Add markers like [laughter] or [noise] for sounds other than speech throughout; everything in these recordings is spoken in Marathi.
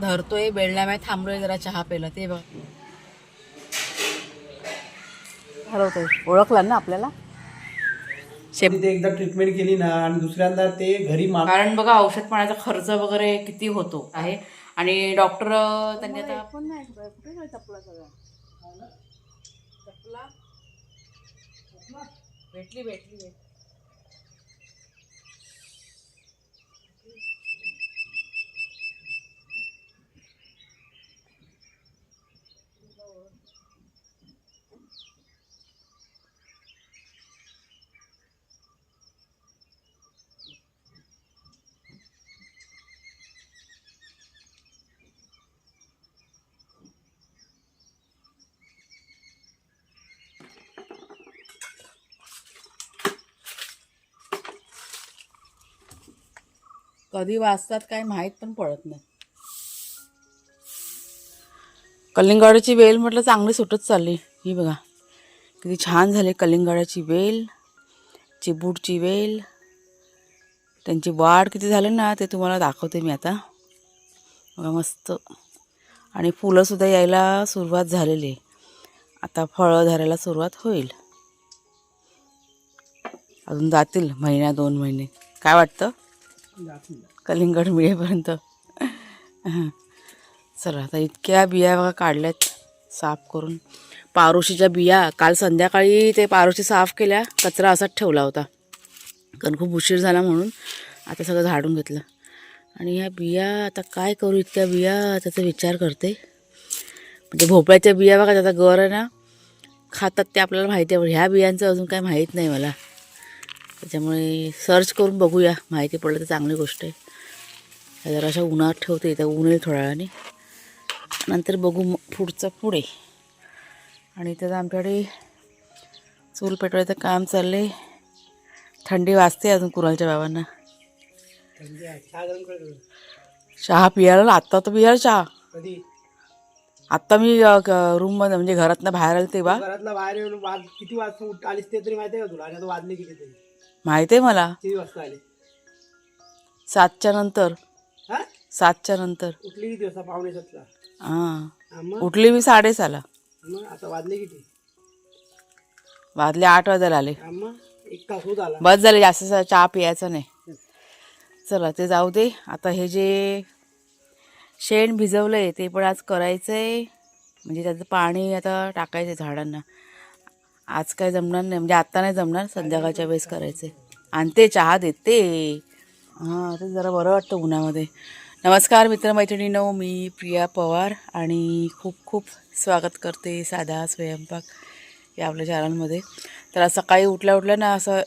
धरतोय बेळण्यामध्ये थांबलोय जरा चहा पेला ते बघ. हरवतोय. ओळखला ना आपल्याला? तिथे एकदा ट्रीटमेंट केली ना आणि दुसऱ्यांदा ते घरी मा कारण बघा औषध पाण्याचा खर्च वगैरे किती होतो आहे. आणि डॉक्टर त्यांनी आता भेटली भेटली. कधी वाचतात काय माहीत पण पडत नाही. कलिंगडाची वेल म्हटलं चांगली सुटत चालली. ही बघा किती छान झाली कलिंगडाची वेल चिबूडची वेल. त्यांची वाढ किती झाली ना ते तुम्हाला दाखवते मी आता. बघा मस्त. आणि फुलंसुद्धा यायला सुरुवात झालेली. आहे आता फळं धरायला सुरुवात होईल. अजून जातील महिना दोन महिने. काय वाटतं? कलिंगड मिळेपर्यंत. चला आता इतक्या बिया बघा काढल्यात साफ करून. पारोशीच्या बिया काल संध्याकाळी ते पारोशी साफ केल्या कचरा असाच ठेवला होता. कारण खूप उशीर झाला म्हणून आता सगळं झाडून घेतलं. आणि ह्या बिया आता काय करू इतक्या बिया त्याचा विचार करते. म्हणजे भोपळ्याच्या बिया बघा त्याचा गर आहे ना खातात ते आपल्याला माहिती आहे पण ह्या बियांचं अजून काय माहीत नाही मला. त्याच्यामुळे सर्च करून बघूया. माहिती पडलं तर चांगली गोष्ट आहे. जरा अशा उन्हात ठेवते इथं ऊन येईल थोड्या वेळाने. नंतर बघू मग पुढचं पुढे. आणि इथं आमच्याकडे चूल पेटवायचं काम चाललंय. थंडी वाजते अजून कुणालच्या बाबांना. चहा पियाला आत्ता तर पियाला चहा. कधी? आत्ता मी रूममध्ये म्हणजे घरातनं बाहेर आले तेव्हा. घरातला बाहेर किती वाजता आलीस ते तरी माहिती आहे का तुला? वाजले किती तरी? माहिती आहे मला? किती वाजता आले? सातच्या नंतर. हा? सातच्या नंतर. उठली किती वाजता? पावणे सातला. हां. हा, मग? उठली मी साडेसहाला. मग आता वाजले किती? वाजले आठ वाजायला आले. हा, मग? एक तास होत आला. बस झाले जास्त सा- चहा पियाचा नाही. चला ते जाऊ दे. आता हे जे शेण भिजवलं आहे ते पण आज करायचं आहे म्हणजे त्याचं पाणी आता टाकायचं आहे झाडांना. आज काय जमणार नाही. म्हणजे आत्ता नाही जमणार संध्याकाळच्या वेळेस करायचे. आणते चहा देते. हां ते जरा बरं वाटतं उन्हामध्ये. नमस्कार मित्रमैत्रिणीनो मी प्रिया पवार आणि खूप खूप स्वागत करते साधा स्वयंपाक या आपल्या चॅनलमध्ये तर आज सकाळी उठल्या उठल्या ना असं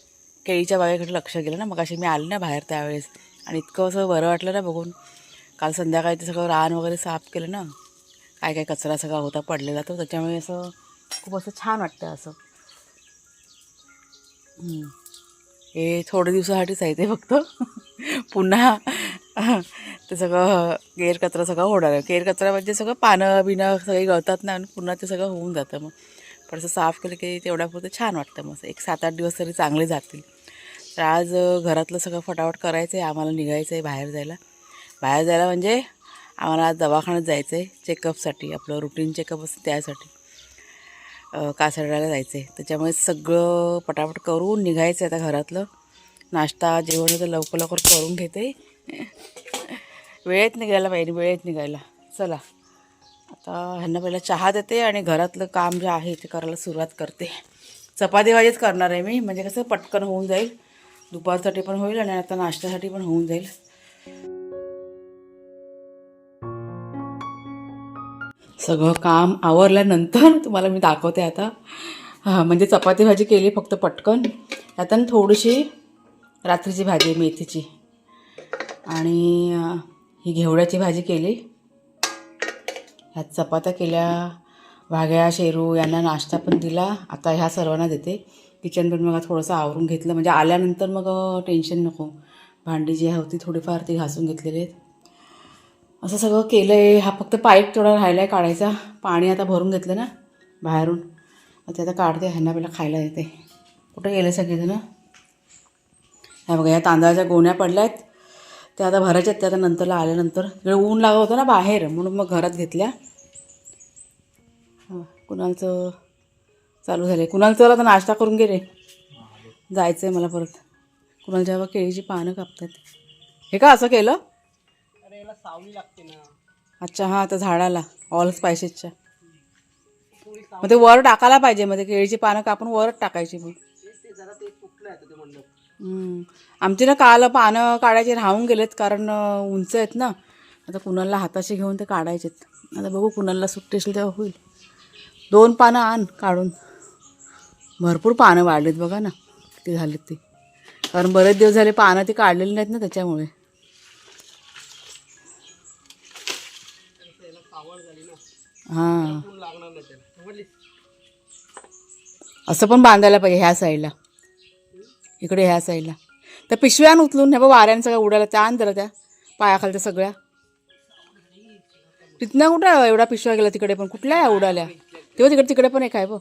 केळीच्या बागेकडे लक्ष गेलं ना मग अशी मी आले ना बाहेर त्यावेळेस. आणि इतकं असं बरं वाटलं ना बघून. काल संध्याकाळी ते सगळं रान वगैरे साफ केलं ना. काय काय कचरा सगळा होता पडलेला तो. त्याच्यामुळे असं खूप असं छान वाटतं असं. हे थोडे दिवसासाठीच आहे ते फक्त. पुन्हा ते सगळं केर कचरा सगळं होणार आहे. केर कचरा म्हणजे सगळं पानं बिनं सगळी गळतात ना आणि पुन्हा ते सगळं होऊन जातं मग. पण असं साफ केलं की तेवढ्यापुरतं छान वाटतं मग. एक सात आठ दिवस तरी चांगले जातील. तर आज घरातलं सगळं फटाफट करायचं आहे आम्हाला निघायचं आहे बाहेर जायला. बाहेर जायला म्हणजे आम्हाला आज दवाखान्यात जायचं आहे चेकअपसाठी आपलं रुटीन चेकअप असतं त्यासाठी. कासरड्याला जायचं आहे त्याच्यामुळे सगळं पटापट करून निघायचं आहे आता घरातलं. नाश्ता जेवण तर लवकर लवकर करून घेते. वेळेत निघायला पाहिजे वेळेत निघायला. चला. आता ह्यांना पहिला चहा देते आणि घरातलं काम जे आहे ते करायला सुरुवात करते. चपाती भाजीच करणार आहे मी. म्हणजे कसं पटकन होऊन जाईल. दुपारसाठी पण होईल आणि आता नाश्त्यासाठी पण होऊन जाईल. सगळं काम आवरल्यानंतर [laughs] तुम्हाला मी दाखवते आता. हां म्हणजे चपाती भाजी केली फक्त पटकन. त्यात आणि थोडीशी रात्रीची भाजी आहे मेथीची. आणि ही घेवड्याची भाजी केली. ह्यात चपात्या केल्या वाघ्या शेरू यांना नाश्ता पण दिला. आता ह्या सर्वांना देते. किचन पण मग थोडंसं आवरून घेतलं. म्हणजे आल्यानंतर मग टेन्शन नको. भांडी जी होती थोडीफार ती घासून घेतलेली आहेत. असं सगळं केलं आहे हा फक्त पाईप थोडा राहिला आहे काढायचा. पाणी आता भरून घेतलं ना बाहेरून. ते आता काढते ह्यांना पहिला खायला येते कुठे गेले सगळेजणं? ह्या बघा या तांदळाच्या गोण्या पडल्या आहेत त्या आता भरायच्या आहेत त्या आता नंतरला आल्यानंतर. तिकडे ऊन लागत होतं ना बाहेर म्हणून मग घरात घेतल्या. कुणालचं चालू झाले कुणाल चल आता नाश्ता करून गे रे. जायचं आहे मला परत. कुणालच्या जेव्हा केळीची पानं कापतात. हे का असं केलं? याला सावली लागते ना. अच्छा हां त्या झाडाला ऑल स्पायसेसच्या मग ते वर टाकायला पाहिजे मग ते केळीची पानं कापून वरच टाकायची मग. ते ते जरा ते तुटलं आहे ते मंडप. हम्म. आमची ना काल पानं काढायचे राहून गेलेत कारण अं, उंच आहेत ना. आता कुणाला हाताशी घेऊन ते काढायचेत. आता बघू कुणाला सुट्टी असेल तेव्हा होईल. दोन पानं आण काढून. भरपूर पानं वाढलीत बघा ना किती झालीत ती. कारण बरेच दिवस झाले पानं ती काढलेली नाहीत ना त्याच्यामुळे. हां. ऊन लागणार नाही त्याला. समजली? असं पण बांधायला पाहिजे ह्या साईडला. इकडे ह्या साईडला. त्या पिशव्या आण उचलून हे बघ वाऱ्याने सगळ्या उडाल्या त्या आण जरा त्या पायाखालच्या सगळ्या. तिथनं कुठं आहे एवढ्या पिशव्या गेल्या तिकडे पण? कुठल्या उडाल्या? तेव्हा तिकडे तिकडे पण एक आहे बघ.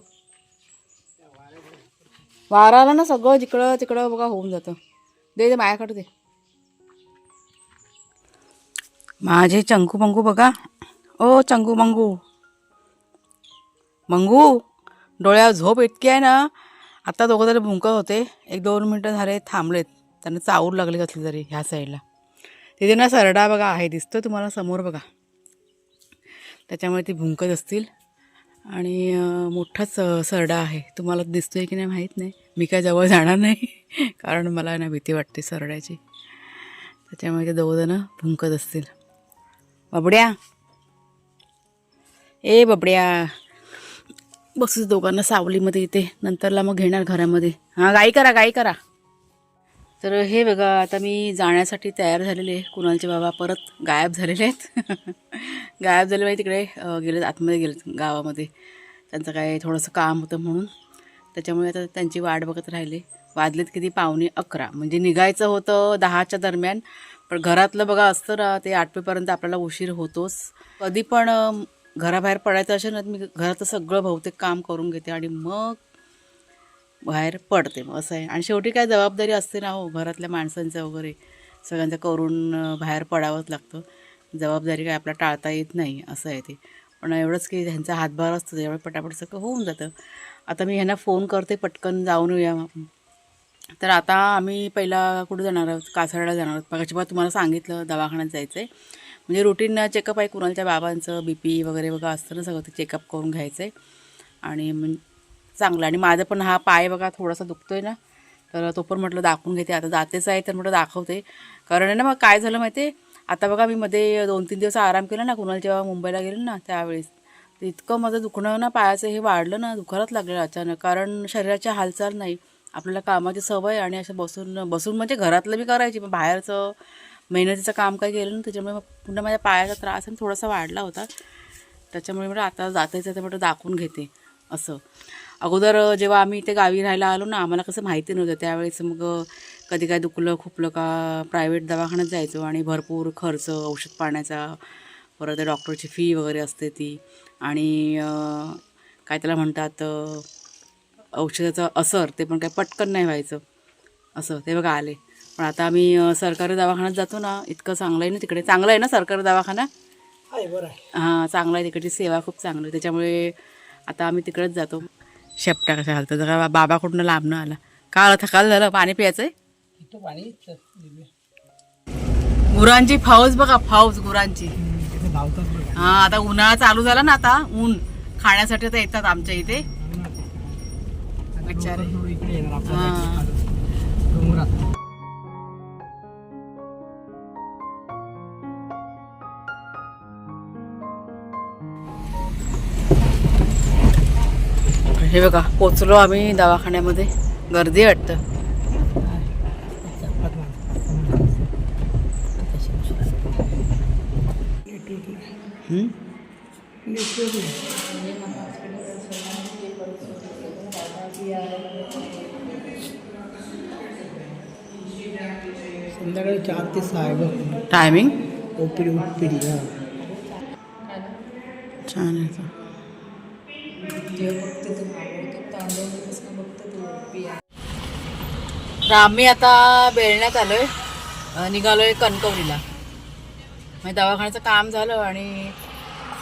वारा आला ना सगळं जिकडं तिकडं बघा होऊन जातं. दे दे मायाकडे दे. माझे चंकू मंगू बघा. ओ चंगू मंगू. मंगू डोळ्यावर झोप इतकी आहे ना आता दोघं तरी भुंकत होते. एक दोन मिनटं झाले थांबलेत. त्यांना चावूर लागली कसली तरी ह्या साईडला. तिथे ना सरडा बघा आहे दिसतो तुम्हाला समोर बघा. त्याच्यामुळे ती भुंकत असतील. आणि मोठाच सरडा आहे. तुम्हाला दिसतो आहे की नाही माहीत नाही. मी काय जवळ जाणार नाही [laughs] कारण मला ना भीती वाटते सरड्याची. त्याच्यामुळे ते दोघंजणं भुंकत असतील. बबड्या. ए बबड्या. बसूच दोघांना सावलीमध्ये इथे. नंतरला मग घेणार घरामध्ये. हां गाई करा गाई करा. तर हे बघा आता मी जाण्यासाठी तयार झालेले आहे. कुणालचे बाबा परत गायब झालेले आहेत. [laughs] गायब झाले बाई तिकडे गेलेत आतमध्ये गेलेत गावामध्ये. त्यांचं काय थोडंसं काम होतं म्हणून. त्याच्यामुळे आता त्यांची वाट बघत राहिले. वाजलेत किती? पावणे अकरा. म्हणजे निघायचं होतं दहाच्या दरम्यान. पण घरातलं बघा असतं ना ते आठवेपर्यंत आपल्याला उशीर होतोच. कधी पण घराबाहेर पडायचं असेल ना तर मी घराचं सगळं बहुतेक काम करून घेते आणि मग बाहेर पडते. मग असं आहे. आणि शेवटी काय जबाबदारी असते ना हो घरातल्या माणसांचं वगैरे. सगळ्यांचं करून बाहेर पडावंच लागतं. जबाबदारी काय आपला टाळता येत नाही असं आहे ते. पण एवढंच की ह्यांचा हातभार असतो त्यामुळे पटापट सगळं होऊन जातं. आता मी ह्यांना फोन करते पटकन जाऊन येऊया. तर आता आम्ही पहिला कुठं जाणार आहोत? कासारला जाणार आहोत. मग तुम्हाला सांगितलं दवाखान्यात जायचं आहे म्हणजे रुटीन चेकअप आहे कुणालच्या बाबांचं बी पी वगैरे बघा असतं ना सगळं ते चेकअप करून घ्यायचं आहे आणि मग चांगलं. आणि माझं पण हा पाय बघा थोडासा दुखतो आहे ना तर तो पण म्हटलं दाखवून घेते. आता जातेच आहे तर म्हटलं दाखवते. कारण आहे ना मग काय झालं माहिती आहे आता बघा मी मध्ये दोन तीन दिवस आराम केला ना कुणाल जेव्हा मुंबईला गेले ना त्यावेळेस. तर इतकं माझं दुखणं ना पायाचं हे वाढलं ना दुखायलाच लागलं अचानक. कारण शरीराची हालचाल नाही. आपल्याला कामाची सवय आणि असं बसून बसून म्हणजे घरातलं मी करायची पण बाहेरचं मेहनतीचं काम काय केलं ना त्याच्यामुळे मग पुन्हा माझ्या पायाचा त्रास आणि थोडासा वाढला होता. त्याच्यामुळे म्हटलं आता जातायचं तर म्हटलं दाखवून घेते असं. अगोदर जेव्हा आम्ही इथे गावी राहायला आलो ना आम्हाला कसं माहिती नव्हतं. त्यावेळेस मग कधी काय दुखलं खुपलं का प्रायव्हेट दवाखान्यात जायचो आणि भरपूर खर्च औषध पाण्याचा परत डॉक्टरची फी वगैरे असते ती. आणि काय त्याला म्हणतात औषधाचं असर ते पण काय पटकन नाही व्हायचं. असं ते बघा आले. पण आता आम्ही सरकारी दवाखान्यात जातो ना इतकं चांगलं आहे ना तिकडे. चांगलं आहे ना सरकारी दवाखाना? आहे आहे. हां चांगला आहे तिकडची सेवा खूप चांगली आहे. त्याच्यामुळे आता आम्ही तिकडेच जातो. शेपटा कशा घालतो जरा बा- बाबा कुठनं लांबनं आला. का थकाल झालं पाणी चल, दिव्या. गुरांची फौज बघा फौज गुरांची. हा आता उन्हाळा चालू झाला ना आता ऊन. खाण्यासाठी आता येतात आमच्या इथे. आता हा. हे बघा पोचलो आम्ही दवाखान्यामध्ये. गर्दी आहे वाटतं? संध्याकाळी चार ते सहा आहे तर आम्ही आता बेळण्यात आलोय निघालो निघालोय कणकवलीला. म्हणजे दवाखान्याचं काम झालं आणि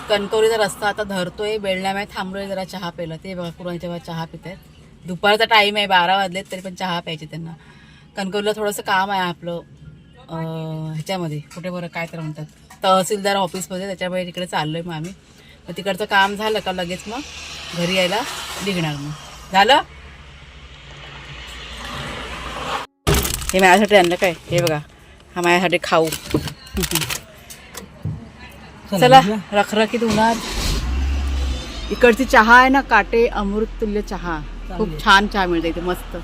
कणकवलीचा रस्ता आता धरतोय बेळण्यामध्ये थांबलोय जरा चहा प्यायला. ते बघा कुणाच्या जेव्हा चहा पित आहेत दुपारचा टाईम आहे बारा वाजलेत तरी पण चहा प्यायचे त्यांना. कणकवलीला थोडंसं काम आहे आपलं ह्याच्यामध्ये कुठे बरं काय तर म्हणतात. तहसीलदार ऑफिसमध्ये त्याच्यामुळे तिकडे चाललोय मग आम्ही. मग तिकडचं काम झालं का लगेच मग घरी यायला निघणार मग. झालं? हे माझ्यासाठी आणलं काय? हे बघा. हा माझ्यासाठी खाऊ. चला रखरखीत उन्हात इकडची चहा आहे ना काटे अमृत तुल्य चहा. खूप छान चहा मिळते इथे मस्त.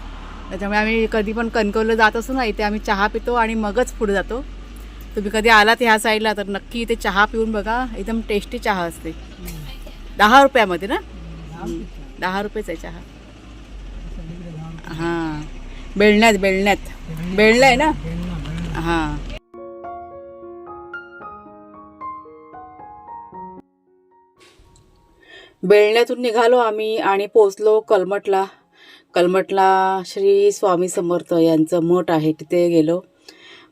त्याच्यामुळे आम्ही कधी पण कणकवलं जात असू ना इथे आम्ही चहा पितो आणि मगच पुढे जातो. तुम्ही कधी आलात ह्या साईडला तर नक्की इथे चहा पिऊन बघा. एकदम टेस्टी चहा असते. दहा रुपयामध्ये ना? दहा रुपयेच आहे चहा. हां. बेळण्यात बेळण्यात बेळलं आहे ना? हां. बेळण्यातून निघालो आम्ही आणि पोचलो कलमटला. कलमटला श्री स्वामी समर्थ यांचं मठ आहे तिथे गेलो.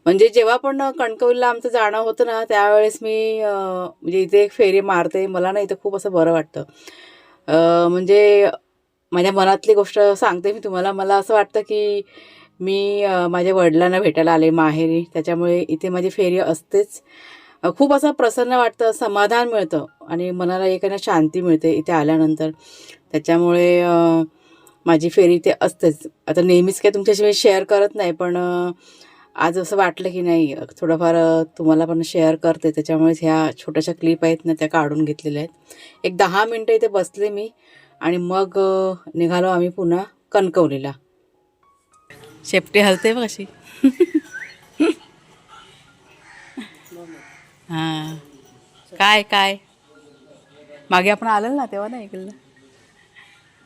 म्हणजे जेव्हा पण कणकवलीला आमचं जाणं होतं ना त्यावेळेस मी म्हणजे इथे एक फेरी मारते. मला ना इथं खूप असं बरं वाटतं. म्हणजे माझ्या मनातली गोष्ट सांगते मी तुम्हाला. मला असं वाटतं की मी माझ्या वडिलांना भेटायला आले माहेरी. त्याच्यामुळे इथे माझी फेरी असतेच. खूप असं प्रसन्न वाटतं समाधान मिळतं आणि मनाला एकाने शांती मिळते इथे आल्यानंतर. त्याच्यामुळे माझी फेरी इथे असतेच. आता नेहमीच काय तुमच्याशी मी शेअर करत नाही पण आज असं वाटलं की नाही थोडंफार तुम्हाला पण शेअर करते. त्याच्यामुळेच ह्या छोट्याशा क्लिप आहेत ना त्या काढून घेतलेल्या आहेत. एक दहा मिनटं इथे बसले मी आणि मग निघालो आम्ही पुन्हा कणकवलीला. शेपटी हलते बघ अशी. [laughs] हां. काय काय? मागे आपण आलं ना तेव्हा नाही ऐकलं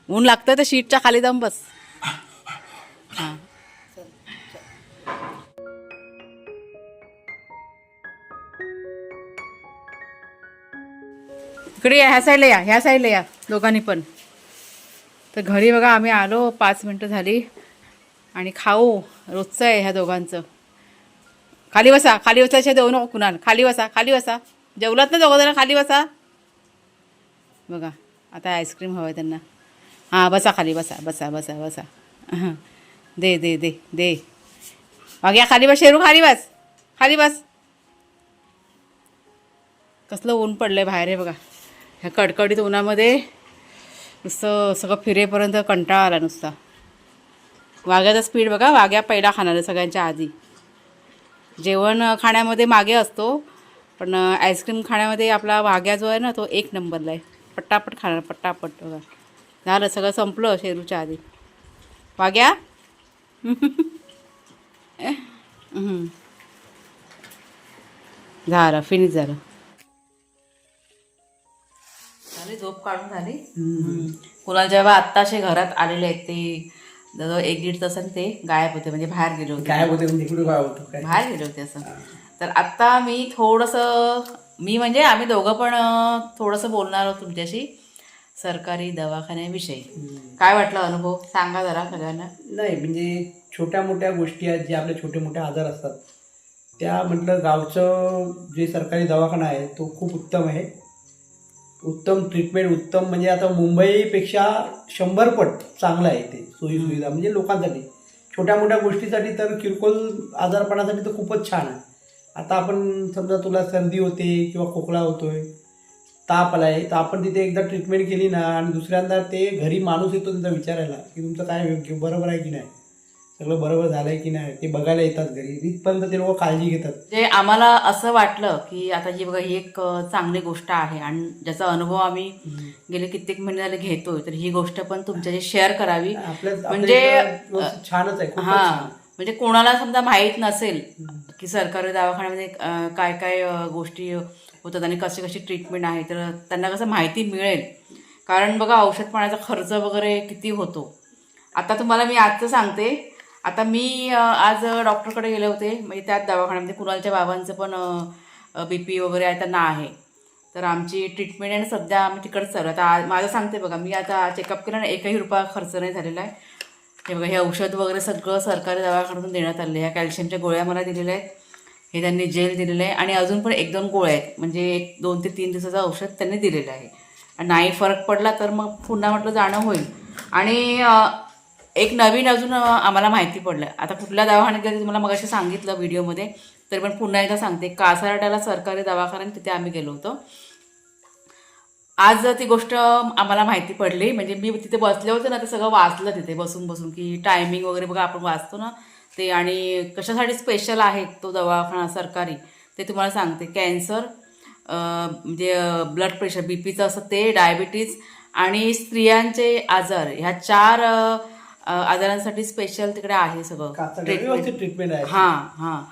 ऊन लागतं तर शीटच्या खाली जाऊन बस. हां. इकडे या ह्या साईडला या ह्या साईडला या दोघांनी पण. तर घरी बघा आम्ही आलो पाच मिनटं झाली. आणि खाऊ रोजचं आहे ह्या दोघांचं. खाली बसा खाली बसायचे देऊ नको कुणाल. खाली बसा खाली बसा. जेवलात ना दोघं जण खाली बसा. बघा आता आईस्क्रीम हवं आहे त्यांना. हां बसा खाली बसा बसा बसा बसा. हां दे दे दे दे. मग या खाली बस शेरू खाली बस. खाली बस. कसलं ऊन पडलं आहे बाहेर आहे बघा. ह्या कडकडीत उन्हामध्ये नुसतं सगळं फिरेपर्यंत कंटाळा आला नुसता. वाघ्याचा स्पीड बघा वाघ्या पहिला खाणार आहे सगळ्यांच्या आधी. जेवण खाण्यामध्ये मागे असतो पण आईस्क्रीम खाण्यामध्ये आपला वाघ्या जो आहे ना तो एक नंबरला आहे. पट्टापट खाणार पट्टापट बघा. झालं सगळं संपलं शेरूच्या आधी. वाघ्या [laughs] झालं फिनिश झालं. झाली झोप काढून झाली. कुणाल जेव्हा आत्ताशे घरात आलेले आहेत ते जवळ एक दीड तासाने ते गायब होते म्हणजे बाहेर गेले होते. काय होते म्हणजे होतं बाहेर गेले होते असं. तर आत्ता मी थोडंसं मी म्हणजे आम्ही दोघं पण थोडंसं बोलणार आहोत तुमच्याशी सरकारी दवाखान्याविषयी. काय वाटलं अनुभव? सांगा जरा सगळ्यांना. नाही म्हणजे छोट्या मोठ्या गोष्टी आहेत जे आपले छोटे मोठे आजार असतात. त्या म्हटलं गावचं जे सरकारी दवाखाना आहे तो खूप उत्तम आहे. उत्तम ट्रीटमेंट उत्तम म्हणजे आता मुंबईपेक्षा शंभर पट चांगलं आहे ते सोयीसुविधा म्हणजे लोकांसाठी. छोट्या मोठ्या गोष्टीसाठी तर किरकोळ आजारपणासाठी तर खूपच छान आहे. आता आपण समजा तुला सर्दी होते किंवा खोकला होतोय ताप आला आहे तर आपण तिथे एकदा ट्रीटमेंट केली ना आणि दुसऱ्यांदा ते घरी माणूस येतो त्यांचा विचारायला की तुमचं काय योग्य बरोबर आहे की नाही? सगळं बरोबर झालंय की नाही ते बघायला येतात घरी. तिथपर्यंत ते लोक काळजी घेतात. जे आम्हाला असं वाटलं की आता जी बघा ही एक चांगली गोष्ट आहे आणि ज्याचा अनुभव आम्ही गेले कित्येक महिने झाले घेतोय तर ही गोष्ट पण तुमच्याशी शेअर करावी. म्हणजे, छानच आहे हा. म्हणजे कोणाला समजा माहीत नसेल की सरकारी दवाखान्यामध्ये काय काय गोष्टी होतात आणि कशी कशी ट्रीटमेंट आहे तर त्यांना कसं माहिती मिळेल. कारण बघा औषध पाण्याचा खर्च वगैरे किती होतो. आता तुम्हाला मी आजचं सांगते आता मी आज डॉक्टरकडे गेले होते. म्हणजे त्याच दवाखान्यामध्ये कुणालच्या बाबांचं पण बी पी वगैरे आहे त्यांना आहे तर आमची ट्रीटमेंट आणि सध्या आम्ही तिकडं चालू आता आज- माझं सांगते बघा मी आता चेकअप केलं आणि एकही रुपया खर्च नाही झालेला आहे. हे बघा हे औषध वगैरे सगळं सरकारी दवाखान्यातून देण्यात आले ह्या कॅल्शियमच्या गोळ्या मला दिलेल्या आहेत. हे त्यांनी जेल दिलेलं आहे. आणि अजून पण एक दोन गोळ्या आहेत. म्हणजे एक दोन ते तीन दिवसाचं औषध त्यांनी दिलेलं आहे. आणि नाही फरक पडला तर मग पुन्हा म्हटलं जाणं होईल. आणि एक नवीन अजून आम्हाला माहिती पडलं. आता कुठल्या दवाखान्यात गेलं तुम्हाला मग सांगितलं व्हिडिओमध्ये तरी पण पुन्हा एकदा सांगते. कासारड्याला सरकारी दवाखान्यात तिथे आम्ही गेलो होतो. आज ती गोष्ट आम्हाला माहिती पडली. म्हणजे मी तिथे बसले होते ना ते सगळं वाचलं तिथे बसून बसून की टायमिंग वगैरे बघा आपण वाचतो ना. ते आणि कशासाठी स्पेशल आहे तो दवाखाना सरकारी? ते तुम्हाला सांगते. कॅन्सर म्हणजे ब्लड प्रेशर बी पीचं असं ते डायबिटीज आणि स्त्रियांचे आजार. ह्या चार आजारांसाठी स्पेशल तिकडे आहे सगळं. व्यवस्थित ट्रीटमेंट आहे. हां हां.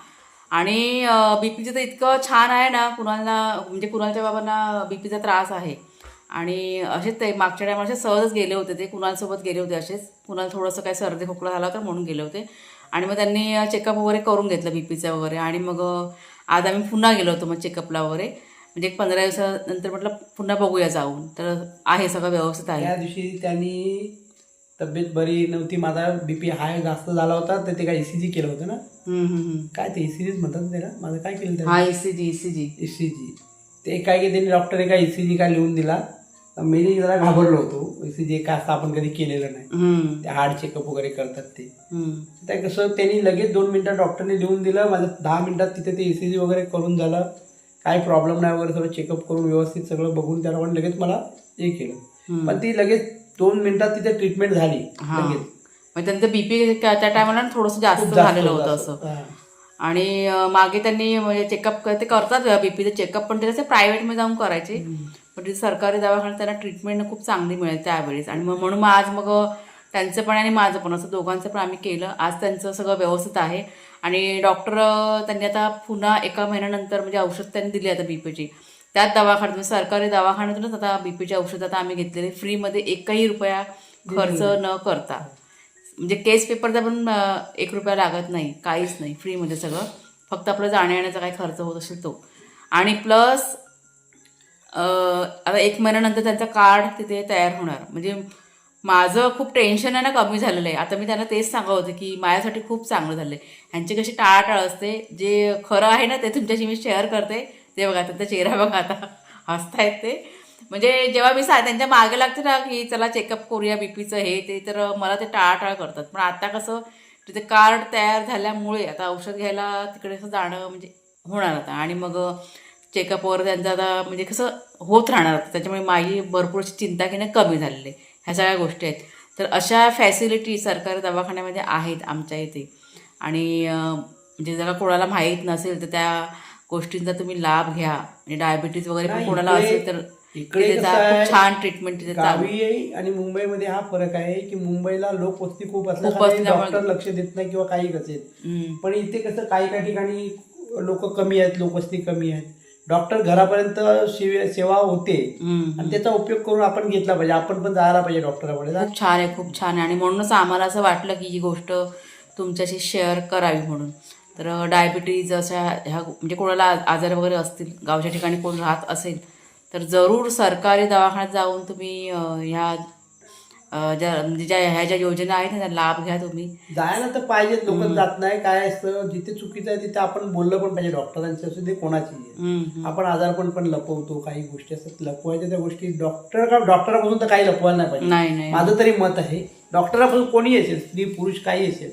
आणि बीपीचं तर इतकं छान आहे ना कुणाला म्हणजे कुणालच्या बाबांना बीपीचा त्रास आहे. आणि असेच ते मागच्या टायमा असे सहजच गेले होते ते कुणालसोबत गेले होते असेच. कुणाला थोडंसं काय सर्दी खोकला झाला तर म्हणून गेले होते. आणि मग त्यांनी चेकअप वगैरे करून घेतलं बीपीचं वगैरे. आणि मग आज आम्ही पुन्हा गेलो होतो मग चेकअपला वगैरे. म्हणजे एक पंधरा दिवसानंतर म्हटलं पुन्हा बघूया जाऊन. तर आहे सगळं व्यवस्थित आहे. त्या दिवशी त्यांनी तब्येत बरी नव्हती माझा बीपी हाय जास्त झाला होता तर ते काय ईसीजी केलं होतं ना. काय ते ईसीजीच म्हणतात त्याला? माझं काय केलं हा त्याला ईसीजी ईसीजी ईसीजी ते काय की त्यांनी डॉक्टरने काय ईसीजी काय लिहून दिला? तर मी जरा घाबरलो होतो. ईसीजी काय असं आपण कधी केलेलं नाही. ते हार्ट चेकअप वगैरे करतात ते. त्या कसं त्यांनी लगेच दोन मिनिटात डॉक्टरने लिहून दिलं. माझं दहा मिनिटात तिथे ते ईसीजी वगैरे करून झालं. काय प्रॉब्लेम नाही वगैरे सगळं चेकअप करून व्यवस्थित सगळं बघून त्या लोकांनी लगेच मला हे केलं. पण ती लगेच दोन मिनिटात तिथे ट्रीटमेंट झाली. हा. लगेच. मग त्यांचं बीपी त्या टायमाला थोडंसं जास्त खूप जास्त झालेलं होतं. असं. हा. आणि अं, मागे त्यांनी म्हणजे चेकअप ते करतात बीपीचं चेकअप पण ते कसं प्रायव्हेटमध्ये जाऊन करायचे. पण तिथे सरकारी दवाखान्यात त्यांना ट्रीटमेंट खूप चांगली मिळेल त्यावेळेस. आणि मग म्हणून मग आज मग त्यांचं पण आणि माझं पण असं दोघांचं पण आम्ही केलं. आज त्यांचं सगळं व्यवस्थित आहे. आणि डॉक्टर त्यांनी आता पुन्हा एका महिन्यानंतर म्हणजे औषध त्यांनी दिली आता बीपीची त्याच दवाखान्यात म्हणजे सरकारी दवाखान्यातूनच आता बीपीची औषधं आता आम्ही घेतलेली. फ्रीमध्ये एकही रुपया खर्च न करता. म्हणजे केस पेपरचा पण एक रुपया लागत नाही. काहीच नाही. फ्रीमध्ये सगळं. फक्त आपलं जाण्या येण्याचा काय खर्च होत असेल तो. आणि प्लस आता एक महिन्यानंतर त्यांचा कार्ड तिथे तयार होणार. म्हणजे माझं खूप टेन्शन आहे ना कमी झालेलं आहे. आता मी त्यांना तेच सांगत होते की माझ्यासाठी खूप चांगलं झालं आहे ह्यांची कशी टाळाटाळ असते. जे खरं आहे ना ते तुमच्याशी मी शेअर करते. ते बघा त्यांचा चेहरा बघा आता. हसतायत ते. म्हणजे जेव्हा मी सा त्यांच्या मागे लागते ना की चला चेकअप करूया बीपीचं हे ते तर मला ते टाळाटाळ करतात. पण आता कसं तिथे कार्ड तयार झाल्यामुळे आता औषध घ्यायला तिकडे असं जाणं म्हणजे होणार आता. आणि मग चेकअपवर त्यांचं आता म्हणजे कसं होत राहणार आता. त्याच्यामुळे माझी भरपूर अशी चिंता घेणं कमी झालेली आहे. ह्या सगळ्या गोष्टी आहेत. तर अशा फॅसिलिटी सरकारी दवाखान्यामध्ये आहेत आमच्या इथे. आणि म्हणजे जरा कोणाला माहीत नसेल तर त्या गोष्टींचा तुम्ही लाभ घ्या. म्हणजे डायबिटीज वगैरे पण कोणाला असेल तर इकडे छान ट्रीटमेंट गावी आणि मुंबईमध्ये हा फरक आहे की मुंबईला लोकवस्ती खूप डॉक्टर लक्ष देत नाही किंवा काही असेल. पण इथे कसं काही काही ठिकाणी लोक कमी आहेत लोकवस्ती कमी आहेत. डॉक्टर घरापर्यंत सेवा होते. आणि त्याचा उपयोग करून आपण घेतला पाहिजे. आपण पण जायला पाहिजे डॉक्टराकडे. खूप छान आहे खूप छान आहे. आणि म्हणूनच आम्हाला असं वाटलं की ही गोष्ट तुमच्याशी शेअर करावी म्हणून. तर डायबिटीज अशा ह्या म्हणजे कोणाला आजार वगैरे असतील गावच्या ठिकाणी कोण राहत असेल तर जरूर सरकारी दवाखान्यात जाऊन तुम्ही ह्या ज्या म्हणजे ज्या ह्या ज्या योजना आहेत ना त्या लाभ घ्या तुम्ही. जायला तर पाहिजेत लोक जात नाही काय असतं जिथे चुकीचं आहे तिथे आपण बोललं पण पाहिजे डॉक्टरांची असू दे कोणाची. आपण आजारपण पण लपवतो काही गोष्टी असतात लपवायच्या त्या गोष्टी डॉक्टर का डॉक्टरापासून तर काही लपवायला नाही पाहिजे. नाही नाही. माझं तरी मत आहे डॉक्टरापासून कोणी असेल स्त्री पुरुष काही असेल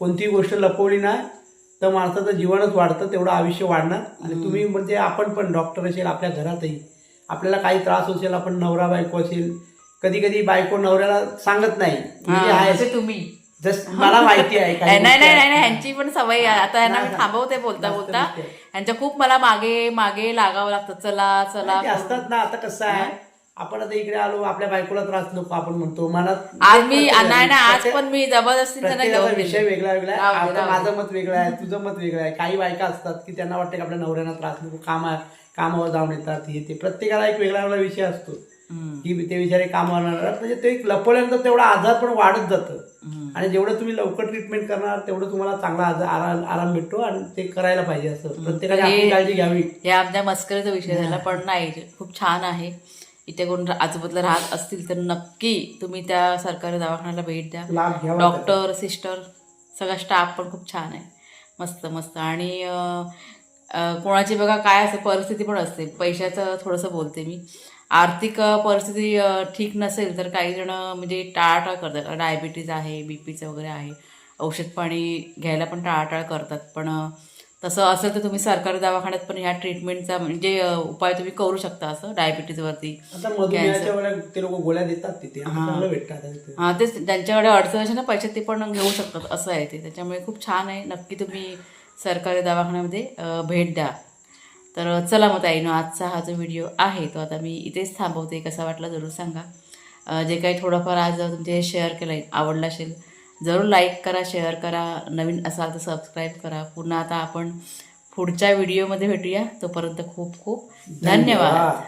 कोणतीही गोष्ट लपवली नाही तर माणसाचं जीवनच वाढतं तेवढं आयुष्य वाढणार. आणि तुम्ही म्हणजे आपण पण डॉक्टर असेल आपल्या घरातही. आपल्याला काही त्रास असेल आपण नवरा बायको असेल. कधी कधी बायको नवऱ्याला सांगत नाही तुम्ही. जस्ट मला माहिती आहे [laughs] नाही नाही नाही. ह्यांची पण सवय आहे. आता यांना मी थांबवते बोलता बोलता. ह्यांच्या खूप मला मागे मागे लागावं लागतं. चला चला. असतात ना आता कसं आहे आपण आता इकडे आलो आपल्या बायकोला त्रास नको आपण म्हणतो मनात आज मी नाही ना आज पण मी जबरदस्ती विषय. वेगळा वेगळा आहे. माझं मत वेगळं आहे तुझं मत वेगळं आहे. काही बायका असतात की त्यांना वाटतं की आपल्या नवऱ्यांना त्रास नको कामा कामावर जाऊन येतात हे ते. प्रत्येकाला एक वेगळा वेगळा विषय असतो. की ते विचारे कामावर. म्हणजे ते एक लपवल्यानंतर तेवढा आजार पण वाढत जातं. आणि जेवढं तुम्ही लवकर ट्रीटमेंट करणार तेवढं तुम्हाला चांगला आराम आराम भेटतो आणि ते करायला पाहिजे असं. प्रत्येकाने काळजी घ्यावी. हे आमच्या मस्करीचा विषय झाला पण नाही खूप छान आहे. इथे कोण आजूबाजूला राहत असतील तर नक्की तुम्ही त्या सरकारी दवाखान्याला भेट द्या. डॉक्टर सिस्टर सगळा स्टाफ पण खूप छान आहे. मस्त मस्त. आणि कोणाची बघा काय असते परिस्थिती पण असते. पैशाचं थोडंसं बोलते मी. आर्थिक परिस्थिती ठीक नसेल तर काही जण म्हणजे टाळाटाळ करतात. डायबिटीज आहे बी पीचं वगैरे आहे. औषध पाणी घ्यायला पण टाळाटाळ करतात. पण तसं असेल तर तुम्ही सरकारी दवाखान्यात पण ह्या ट्रीटमेंटचा म्हणजे उपाय तुम्ही करू शकता असं डायबिटीजवरती ते लोक गोळ्या देतात तिथे हां. तेच ज्यांच्याकडे अडचण असेल ना पैसे ते पण घेऊ शकतात असं आहे ते. त्याच्यामुळे खूप छान आहे. नक्की तुम्ही सरकारी दवाखान्यामध्ये भेट द्या. तर चला मग ताईनं आजचा हा जो व्हिडिओ आहे तो आता मी इथेच थांबवते. कसा वाटला जरूर सांगा. जे काही थोडंफार आज तुमचे शेअर केलं आहे आवडलं असेल जरूर लाईक करा शेअर करा नवीन असाल तर सबस्क्राईब करा. पुन्हा आता आपण पुढच्या व्हिडिओमध्ये भेटूया. तोपर्यंत खूप खूप धन्यवाद.